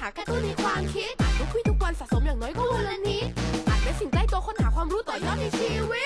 หากระตุ้นในความคิดอ่านทุกคุยทุกวันสะสมอย่างน้อยก็วันละนิดอ่านเป็นสิ่งใกล้ตัวค้นหาความรู้ต่อยอดในชีวิต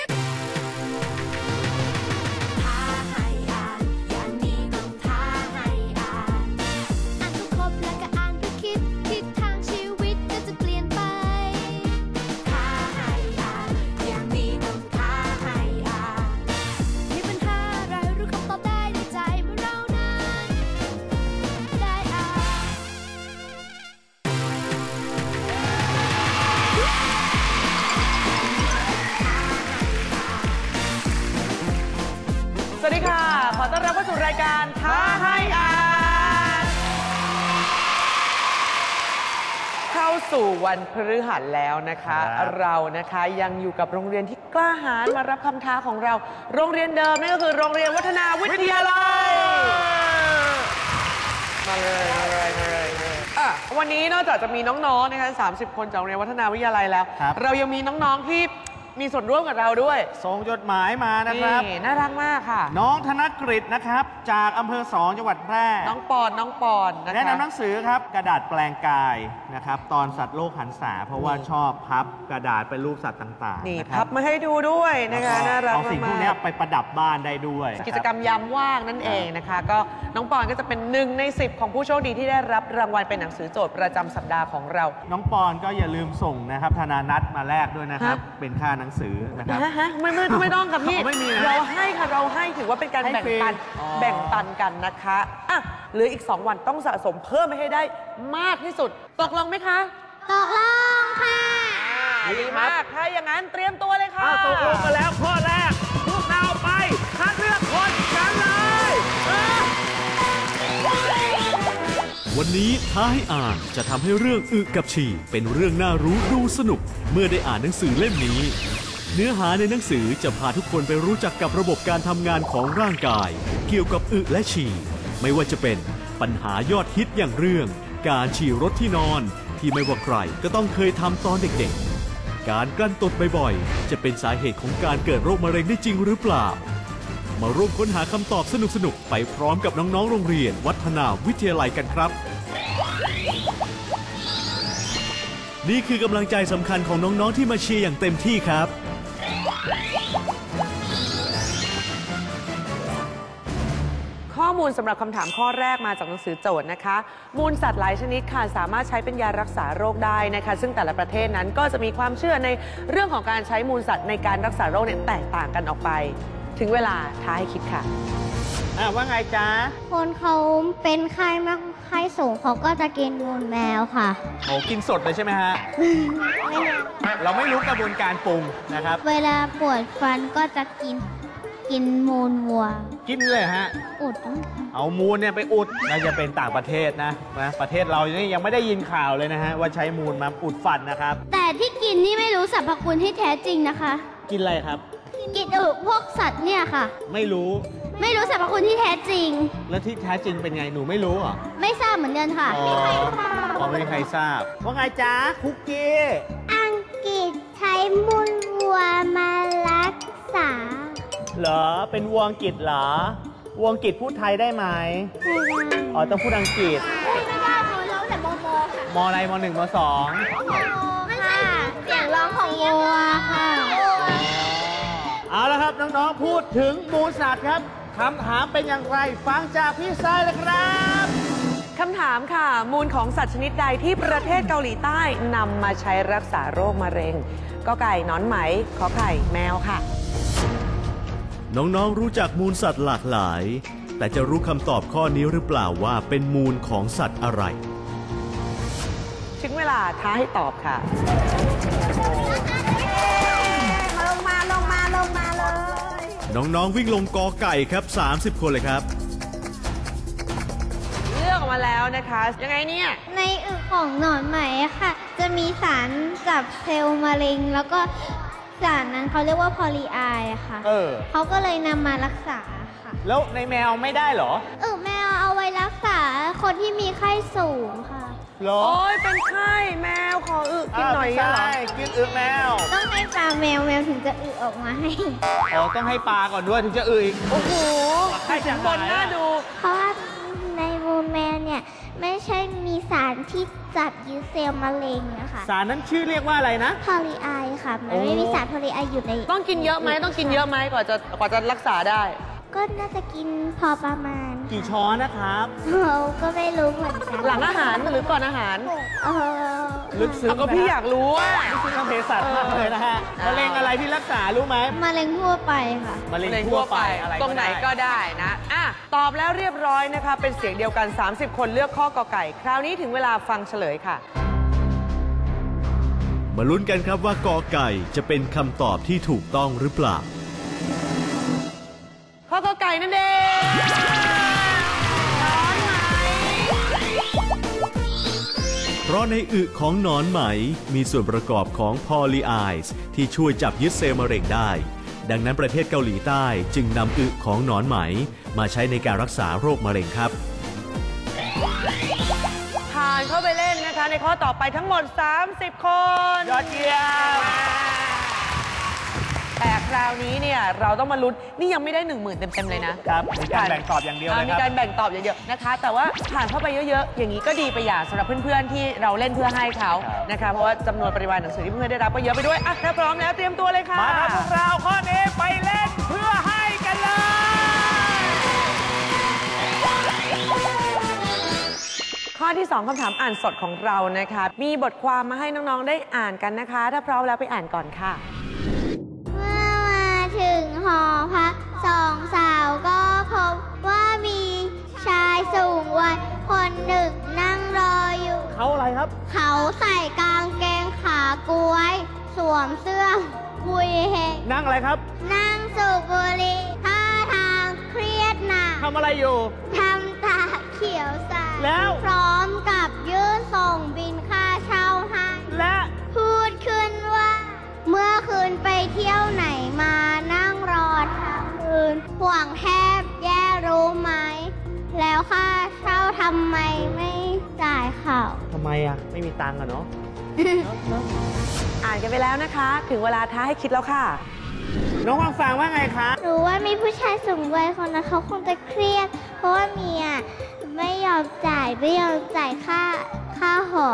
สู่วันพฤหัสแล้วนะคะ ครับ เรานะคะยังอยู่กับโรงเรียนที่กล้าหาญมารับคำท้าของเรา โรงเรียนเดิมนั่นก็คือโรงเรียนวัฒนาวิทยาลัยมาเลยมาเลยมาเลยมาเลยอะวันนี้นอกจากจะมีน้องๆนะคะ30 คนจากโรงเรียนวัฒนาวิทยาลัยแล้ว ครับ เรายังมีน้องๆที่ มีส่วนร่วมกับเราด้วยส่งจดหมายมานะครับ นี่น่ารักมากค่ะ น้องธนกฤษนะครับ จากอำเภอสองจังหวัดแพร่ น้องปอนน้องปอนนะคะ แนะนำหนังสือครับกระดาษแปลงกายนะครับ ตอนสัตว์โลกหันษา เพราะว่านี่ชอบพับกระดาษเป็นรูปสัตว์ต่างๆนี่นะคพัรับมาให้ดูด้วยนะคะแล้วน่ารักเอาสิ่งพวกมาเนี้ยกไปประดับบ้านได้ด้วยๆกิจกรรมยามว่างนั่นเองนะคะ ก็น้องปอนก็จะเป็นหนึ่งใน 10 ของผู้โชคดีที่ได้รับรางวัลเป็นหนังสือโจทย์ประจำสัปดาห์ของเรา น้องปอนก็อย่าลืมส่งนะครับ ธนานัทมาแลกด้วยนะครับ ฮะ เป็นค่าหนังสือนะครับ ฮะฮะไม่ไม่ไม่ต้องค่ะพี่อ๋อไม่มีนะเราให้ค่ะเราให้ถือว่าเป็นการให้แบ่งฟรีปันอ๋อ แบ่งปันกันนะคะอะเหลืออีก 2 วันต้องสะสมเพิ่มไปให้ได้มากที่สุดตกลงไหมคะตกลงค่ะอ่าดีมากถ้าอย่างนั้นเตรียมตัวเลยค่ะ อ้าวตกลงกันแล้วข้อแรกพวก วันนี้ท้าให้อ่านจะทำให้เรื่องอึกับฉี่เป็นเรื่องน่ารู้ดูสนุก เมื่อได้อ่านหนังสือเล่มนี้ เนื้อหาในหนังสือจะพาทุกคนไปรู้จักกับระบบการทำงานของร่างกาย เกี่ยวกับอึและฉี่ ไม่ว่าจะเป็นปัญหายอดฮิตอย่างเรื่อง การฉี่รถที่นอน ที่ไม่ว่าใครก็ต้องเคยทำตอนเด็กๆ การกลั้นตดบ่อยๆ จะเป็นสาเหตุของการเกิดโรคมะเร็งได้จริงหรือเปล่า มาร่วมค้นหาคำตอบสนุกๆ ไปพร้อมกับน้อง ๆ โรงเรียน วัฒนาวิทยาลัยกันครับ นี่คือกำลังใจสำคัญของน้อง ๆ ที่มาเชียร์อย่างเต็มที่ครับ ข้อมูลสำหรับคำถามข้อแรกมาจากหนังสือโจทย์นะคะ มูลสัตว์หลายชนิดค่ะสามารถใช้เป็นยารักษาโรคได้นะคะ ซึ่งแต่ละประเทศนั้นก็จะมีความเชื่อในเรื่องของการใช้มูลสัตว์ในการรักษาโรคเนี่ยแตกต่างกันออกไป ถึงเวลาท้าให้คิดค่ะอะว่าไงจ๊ะคนเขาเป็นไข้มากไข้สูงเขาก็จะกินมูลแมวค่ะ โอ้กินสดเลยใช่ไหมฮะ เราไม่รู้กระบวนการปรุงนะครับ เวลาปวดฟันก็จะกินกินมูลวัว กินเลยฮะ อุด เอามูลเนี่ยไปอุดน่าจะเป็นต่างประเทศนะนะ ประเทศเรานี่ยังไม่ได้ยินข่าวเลยนะฮะ ว่าใช้มูลมาอุดฟันนะครับ แต่ที่กินนี่ไม่รู้สรรพคุณที่แท้จริงนะคะ กินอะไรครับ กินอึพวกสัตว์เนี่ยค่ะ ไม่รู้ ไม่รู้สรรพคุณที่แท้จริง แล้วที่แท้จริงเป็นไงหนูไม่รู้เหรอไม่ทราบเหมือนกันค่ะอ๋ออ๋อไม่มีใครทราบว่าไงจ๊ะคุกกี้อังกฤษใช้มูลวัวมารักษาเหรอเป็นวัวอังกฤษเหรอวัวอังกฤษพูดไทยได้ไหมไม่ได้อ๋อต้องพูดอังกฤษไม่ได้เขาร้องแต่โมโมค่ะมอะไรมหนึ่งมสองไม่ใช่เสียงร้องของวัวค่ะ เอาละครับน้องๆพูดถึงมูลสัตว์ครับคำถามเป็นอย่างไรฟังจากพี่ชายเลยครับคำถามค่ะ มูลของสัตว์ชนิดใดที่ประเทศเกาหลีใต้นำมาใช้รักษาโรคมะเร็งก็ไก่นอนไหมขอไข่แมวค่ะ น้องๆรู้จักมูลสัตว์หลากหลาย แต่จะรู้คำตอบข้อนี้หรือเปล่าว่าเป็นมูลของสัตว์อะไร ถึงเวลาท้าให้ตอบค่ะ น้องๆวิ่งลงกอไก่ครับ 30 คนเลยครับ เลือกออกมาแล้วนะคะ ยังไงเนี่ย ในอึของหนอนไหมอะค่ะ จะมีสารจับเซลล์มะเร็ง แล้วก็สารนั้นเขาเรียกว่าพอลีไออะค่ะเออ เขาก็เลยนำมารักษาค่ะแล้วในแมวไม่ได้เหรอ อึแมวเอาไว้รักษาคนที่มีไข้สูงค่ะ เหรอโอ้ยเป็นไข้แมวขออึกินหน่อยากันเหรอไม่ใช่กินอึแมวต้องให้ปลาแมวแมวถึงจะอึออกมาให้ อ๋อต้องให้ปลาก่อนด้วยถึงจะอึอีก โอ้โหให้จากไหนบนหน้าอะดู เพราะว่าในมูลแมวเนี่ย ไม่ใช่มีสสารที่จับยึดเซลล์มะเร็งนะคะสารนั้นชื่อเรียกว่าอะไรนะ พอลีไอค่ะ มันโอ้ไม่มีสารพอลีไออยู่ในต้องกินเยอะไหมต้องกินเยอะไหมกว่าจะกว่าจะรักษาได้ ก็น่าจะกินพอประมาณกี่ช้อนนะครับ เราก็ไม่รู้เหมือนกันหลังอาหารหรือก่อนอาหารเออลึกซึ้งเอาก็พี่อยากรู้ว่านี่คือทางเภสัชมากเลยนะฮะเออมะเร็งอะไรที่รักษารู้ไหมมะเร็งทั่วไปค่ะมะเร็งทั่วไปอะไรตรงไหนก็ได้นะอะตอบแล้วเรียบร้อยนะคะ เป็นเสียงเดียวกัน 30 คนเลือกข้อกอไก่ คราวนี้ถึงเวลาฟังเฉลยค่ะมาลุ้นกันครับว่ากอไก่จะเป็นคำตอบที่ถูกต้องหรือเปล่า ข้อกอไก่นั่นเองร้อนไหมเพราะในอึของหนอนไหม มีส่วนประกอบของพอลีไอส์ที่ช่วยจับยึดเซลล์มะเร็งได้ ดังนั้นประเทศเกาหลีใต้จึงนำอึของหนอนไหม มาใช้ในการรักษาโรคมะเร็งครับ ผ่านเข้าไปเล่นนะคะ ในข้อต่อไปทั้งหมด 30 คน ยอดเยี่ยม แต่คราวนี้เนี่ยเราต้องมาลุ้นนี่ยังไม่ได้ 1 0,000 เต็ม ๆ เลยนะครับมีการแบ่งตอบอย่างเดียวเลยมีคการัรบแบ่งตอบเยอะๆนะคะ แต่ว่าผ่านเข้าไปเยอะๆ อย่างนี้ก็ดีไปอย่างสำหรับเพื่อนๆ ที่เราเล่นเพื่อให้เขาครับ นะคะ เพราะว่าจำนวนปริมาณหนังสือที่เพื่อนได้รับก็เยอะไปด้วยอะถ้าพร้อมแล้วเตรียมตัวเลยค่ะ มาครับพวกเราข้อนี้ไปเล่นเพื่อให้กันเลย ข้อที่ 2คำถามอ่านสดของเรานะคะ มีบทความมาให้น้อง ๆ ได้อ่านกันนะคะ ถ้าพร้อมแล้วไปอ่านก่อนค่ะเมื่อมาถึงห อพักสองสาวก็พบว่ามีชายสูงวัยคนหนึ่งนั่งรออยู่ เขาอะไรครับ เขาใส่กางเกงขากล้วย สวมเสื้อบุยเฮงนั่งอะไรครับ นั่งสูบบุหรี่ท่าทางเครียดหนักทำอะไรอยู่ ทำตาเขียวใสแล้ว พร้อมกับยื่นส่งบินค่าเช่าให้และ พูดขึ้นว่า เมื่อคืนไปเที่ยวไหนมานั่งรอทั้งคืน ห่วงแทบแย่รู้ไหม แล้วค่าเช่าทำไมไม่จ่ายเขาทำไมอะ ไม่มีตังค์อะเนาะ อ่านกันไปแล้วนะคะ ถึงเวลาท้าให้คิดแล้วค่ะ น้องฟังฟังว่าไงคะรู้ว่ามีผู้ชายสูงวัยคนนั้นเขาคงจะเครียด เพราะว่าเมียไม่ยอมจ่ายไม่ยอมจ่ายค่าค่าหอ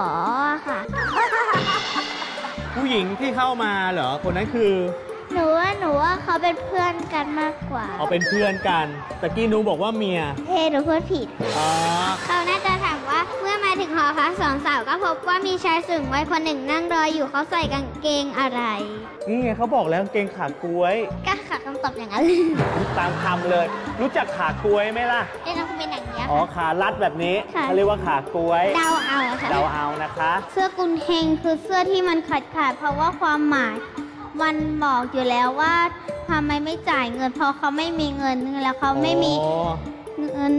ค่ะ ผู้หญิงที่เข้ามาเหรอ คนนั้นคือ หนูว่าหนูว่าเขาเป็นเพื่อนกันมากกว่า เอาเป็นเพื่อนกันตะกี้หนูบอกว่าเมียเฮ้หนูพูดผิด อ๋อเขาน่าจะถามว่าเมื่อมาถึงหอพักสองสาวก็พบว่ามีชายสูงวัยคนหนึ่งนั่งรออยู่เขาใส่กางเกงอะไร นี่ไงเขาบอกแล้วกางเกงขากล้วย ก็ขัดคำตอบอย่างนั้นตามคำเลย รู้จักขากล้วยไหมล่ะ เอ็นเป็นอย่างนี้ย อ๋อค่ะขาลัดแบบนี้ค่ะ เขาเรียกว่าขากล้วย เดาเอาค่ะ เดาเอานะคะ เสื้อกุนเฮงคือเสื้อที่มันขาดขาดๆเพราะว่าความหมาย มันบอกอยู่แล้วว่าทำไมไม่จ่ายเงินเพราะเขาไม่มีเงินแล้วเขาไม่มีอ๋อเงิน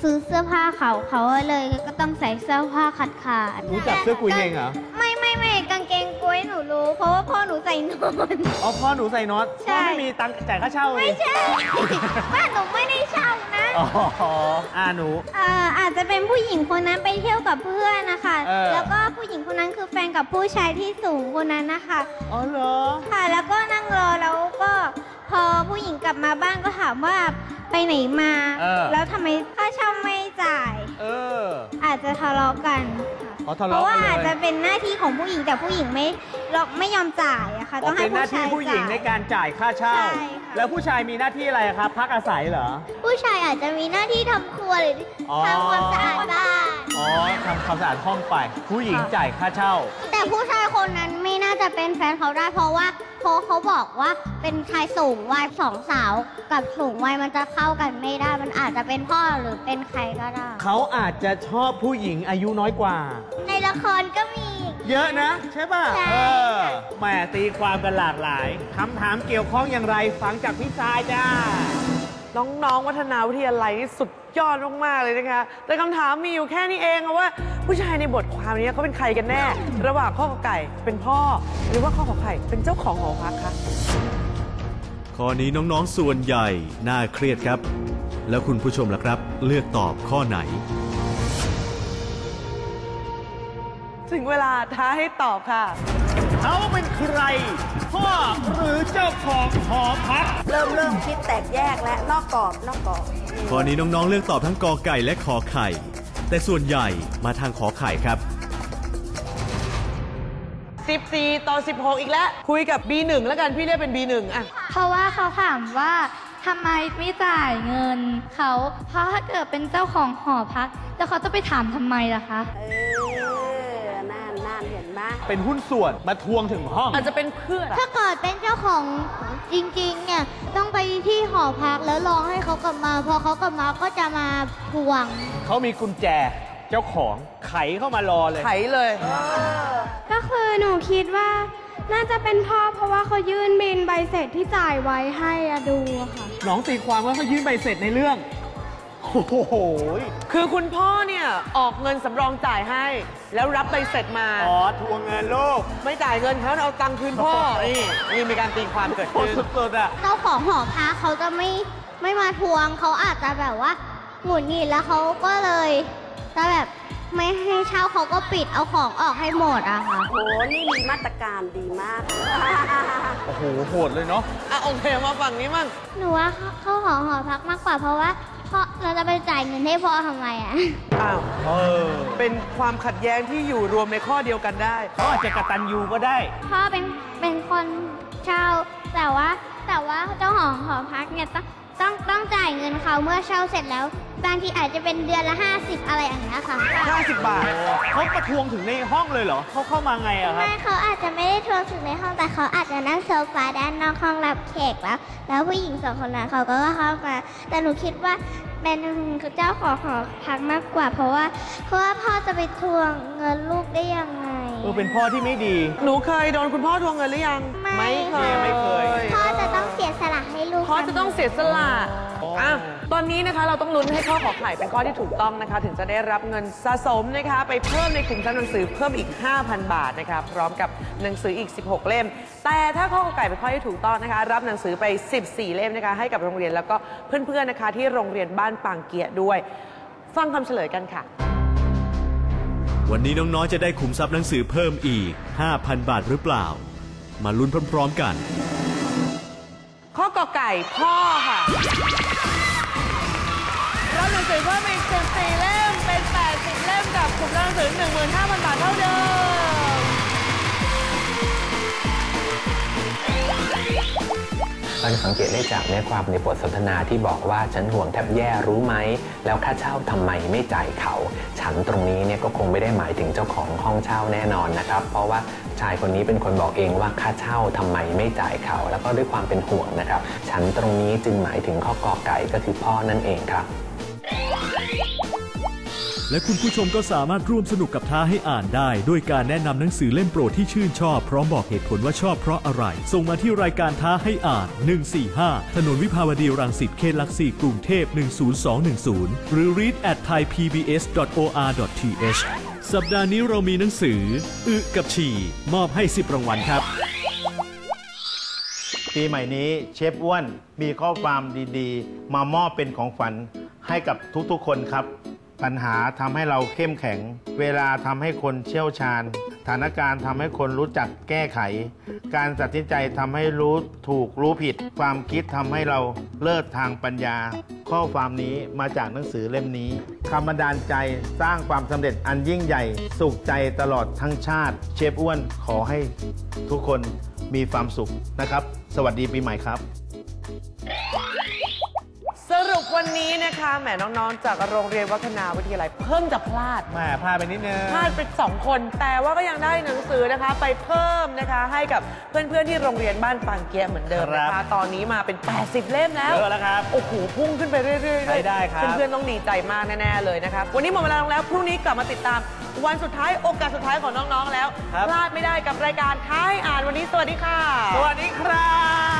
ซื้อเสื้อผ้าเขาเขาเลยก็ต้องใส่เสื้อผ้าขาดขาดๆรู้จักเสื้อกุยเฮงเหรอไม่ไม่ไม่กางเกงกล้วยหนูรู้ เพราะว่าพ่อหนูใส่นอน อ๋อพ่อหนูใส่น็อตใช่ พ่อไม่มีตังค์จ่ายค่าเช่าเลยไม่ใช่บ้านหนูไม่ได้เช่านะ อ๋ออ่าหนู เอ่ออาจจะเป็นผู้หญิงคนนั้นไปเที่ยวกับเพื่อนนะคะ เออ แล้วก็ผู้หญิงคนนั้นคือแฟนกับผู้ชายที่สูงคนนั้นนะคะ อ๋อเหรอ ค่ะ แล้วก็นั่งรอแล้วก็พอผู้หญิงกลับมาบ้านก็ถามว่าไปไหนมา เออ แล้วทำไมค่าเช่าไม่จ่าย เออ อาจจะทะเลาะกันค่ะอ๋อทะเพเลาะราะว่ากันอาจเลจะยเป็นหน้าที่ของผู้หญิงแต่ผู้หญิงไม่ไม่ยอมจ่ายอะ ค่ะอ๋ต้อองให้เป็นหน้าผู้ที่ชายผู้หญิงในจ่าย การจ่ายค่าเช่า ใช่ค่ะ แล้วผู้ชายมีหน้าที่อะไรครับ พักอาศัยเหรอ ผู้ชายอาจจะมีหน้าที่ทำครัวหรือออ ทำความสะอาดบ้านอ๋อทำความสะอาดห้องไป ผู้หญิงจ่ายค่าเช่า แต่ผู้ชายคนนั้นไม่น่าจะเป็นแฟนเขาได้เพราะว่าเพราะเขาบอกว่าเป็นชายสูงวัยสองสาวกับสูงวัยมันจะเข้ากันไม่ได้ มันอาจจะเป็นพ่อหรือเป็นใครก็ได้ เขาอาจจะชอบผู้หญิงอายุน้อยกว่า ในละครก็มี เยอะนะ ใช่ป่ะใช่เออแหมตีความกันหลากหลายคำถามเกี่ยวข้องอย่างไรฟังจากพี่ชายจ้า น้องๆ วัฒนาวิทยาลัยนี่สุดยอดมากๆ เลยนะคะ แต่คำถามมีอยู่แค่นี้เองอะว่า ผู้ชายในบทความนี้เขาเป็นใครกันแน่ ระหว่างข้อกอไก่เป็นพ่อ หรือว่าข้อขอไข่เป็นเจ้าของหอพักคะข้อนี้น้องๆ ส่วนใหญ่น่าเครียดครับ แล้วคุณผู้ชมล่ะครับ เลือกตอบข้อไหน ถึงเวลาท้าให้ตอบค่ะ เขาเป็นใคร พ่อหรือเจ้าของหอพัก เริ่มเริ่มคิดแตกแยกและนอกกรอบนอกกรอบข้อนี้น้องๆเลือกตอบทั้งกอไก่และขอไข่ แต่ส่วนใหญ่มาทางขอไข่ครับ 14 ต่อ 16 อีกแล้ว คุยกับ B1 แล้วกันพี่เรียกเป็น B1 อะ เพราะว่าเขาถามว่าทำไมไม่จ่ายเงินเขาเพราะถ้าเกิดเป็นเจ้าของหอพัก แล้วเขาจะไปถามทำไมล่ะคะ เออ ไหมเป็นหุ้นส่วนมาทวงถึงห้อง อาจจะเป็นเพื่อนถ้าเกิดเป็นเจ้าของจริงๆ เนี่ย ต้องไปที่หอพักแล้วรอให้เขากลับมา พอเขากลับมาก็จะมาทวง เขามีกุญแจเจ้าของไขเข้ามารอเลยไถเลย ก็คือหนูคิดว่า น่าจะเป็นพ่อเพราะว่าเขายื่นบินใบเสร็จที่จ่ายไว้ให้อะดูอะค่ะ น้องตีความว่าเขายื่นใบเสร็จในเรื่อง โอ้โห คือคุณพ่อเนี่ยออกเงินสำรองจ่ายให้ แล้วรับใบเสร็จมา อ๋อทวงเงินลูกไม่จ่ายเงินเขาเอาตังค์คืนพ่อ นี่นี่มีการตีความเกิดโคตขึ้รนสุดๆอะ เจ้าของหอพักเขาจะไม่ไม่มาทวงเขาอาจจะแบบว่าหงุดหงิดแล้วเขาก็เลยจะแบบไม่ให้เช่าเขาก็ปิดเอาของออกให้หมดอะค่ะโหนี่มีมาตรการดีมาก โอ้โห โหดเลยเนาะ อะโอเคมาฝั่งนี้มั่งหนูว่าเข้าหอหอพักมากกว่าเพราะว่า พ่อเราจะไปจ่ายเงินให้พ่อทำไมอะอ้าวเออเป็นความขัดแย้งที่อยู่รวมในข้อเดียวกันได้ เขาอาจจะกระตันยูก็ได้ พ่อเป็นเป็นคนเช่าแต่ว่าแต่ว่าเจ้าของหอพักเนี่ยต้อง ต้องต้องจ่ายเงินเขาเมื่อเช่าเสร็จแล้ว บางทีอาจจะเป็นเดือนละ 50 อะไรอย่างเงี้ยค่ะ50 บาทเขาประท้วงถึงในห้องเลยเหรอเขาเข้ามาไงอะครับไม่เขาอาจจะไม่ได้ทวงถึงในห้องแต่เขาอาจจะนั่งโซฟาด้านนอกห้องรับแขกแล้ว แล้วผู้หญิงสองคนนั้นเขาก็เข้ามา แต่หนูคิดว่าเป็นเจ้าของหอพักมากกว่า เพราะว่าเพราะว่าพ่อจะไปทวงเงินลูกได้ยังไงเออเป็นพ่อที่ไม่ดี หนูเคยโดนคุณพ่อทวงเงินหรือยังไม่ เคย ไม่เคย พ่อจะต้องเสียสละให้ลูกพ่อจะต้องเสียสละอ๋ออ่อะตอนนี้นะคะเราต้องลุ้นให้ข้อขอไข่เป็นข้อที่ถูกต้องนะคะ ถึงจะได้รับเงินสะสมนะคะ ไปเพิ่มในขุมทรัพย์หนังสือเพิ่มอีก 5,000 บาทนะคะพร้อมกับหนังสืออีก 16 เล่ม แต่ถ้าข้อขอไก่เป็นข้อที่ถูกต้องนะคะ รับหนังสือไป 14 เล่มนะคะ ให้กับโรงเรียนแล้วก็เพื่อนๆนะคะ ที่โรงเรียนบ้านปางเกียะด้วย ฟังคำเฉลยกันค่ะ วันนี้น้องๆจะได้ขุมทรัพย์หนังสือเพิ่มอีก 5,000 บาทหรือเปล่า มาลุ้นพร้อมๆกัน ข้อกอไก่พ่อค่ะรับหนังสือเพิ่มอีก14เล่มเป็น 80 เล่มกับกลุ่มหนังสือ 15,000 บาทเท่าเดิมเราจะสังเกตได้จากเนื้อความในบทสนทนาที่บอกว่าฉันห่วงแทบแย่รู้ไหม แล้วค่าเช่าทำไมไม่จ่ายเขา ฉันตรงนี้เนี่ยก็คงไม่ได้หมายถึงเจ้าของห้องเช่าแน่นอนนะครับ เพราะว่าชายคนนี้เป็นคนบอกเองว่าค่าเช่าทำไมไม่จ่ายเขา แล้วก็ด้วยความเป็นห่วงนะครับ ฉันตรงนี้จึงหมายถึงข้อกอไก่ก็คือพ่อนั่นเองครับ และคุณผู้ชมก็สามารถร่วมสนุกกับท้าให้อ่านได้ ด้วยการแนะนำหนังสือเล่มโปรดที่ชื่นชอบพร้อมบอกเหตุผลว่าชอบเพราะอะไร ส่งมาที่รายการท้าให้อ่าน 145 ถนนวิภาวดีรังสิตเขตหลักสี่กรุงเทพ 10210 หรือ read at thaipbs.or.th สัปดาห์นี้เรามีหนังสือ อึกับฉี่ มอบให้ 10 รางวัลครับ ปีใหม่นี้เชฟอ้วนมีข้อความดีๆ มามอบเป็นของฝันให้กับทุกๆคนครับ ปัญหาทำให้เราเข้มแข็ง เวลาทำให้คนเชี่ยวชาญ สถานการณ์ทำให้คนรู้จักแก้ไข การตัดสินใจทำให้รู้ถูกรู้ผิด ความคิดทำให้เราเลิศทางปัญญา ข้อความนี้มาจากหนังสือเล่มนี้คำบันดาลใจสร้างความสำเร็จอันยิ่งใหญ่ สุขใจตลอดทั้งชาติ เชฟอ้วนขอให้ทุกคนมีความสุขนะครับ สวัสดีปีใหม่ครับ วันนี้นะคะแหมน้องๆ จากโรงเรียนวัฒนาวิทยาลัยเพิ่งจะพลาดแม่พลาดไปนิดนึง พลาดไปสองคน แต่ว่าก็ยังได้หนังสือนะคะ ไปเพิ่มนะคะ ให้กับเพื่อนๆที่โรงเรียนบ้านปางเกียะเหมือนเดิมนะครัคะ บตอนนี้มาเป็น 80 เล่มแล้วเยอะแล้วครับโอ้โหพุ่งขึ้นไปเรื่อยๆด้วยใช้ได้ครับ เพื่อนๆต้องดีใจมากแน่ๆเลยนะคะวันนี้หมดเวลาลงแล้วพรุ่งนี้กลับมาติดตาม วันสุดท้ายโอกาสสุดท้ายของน้องๆแล้วครับ พลาดไม่ได้กับรายการท้ายอ่านวันนี้สวัสดีค่ะ สวัสดีครับ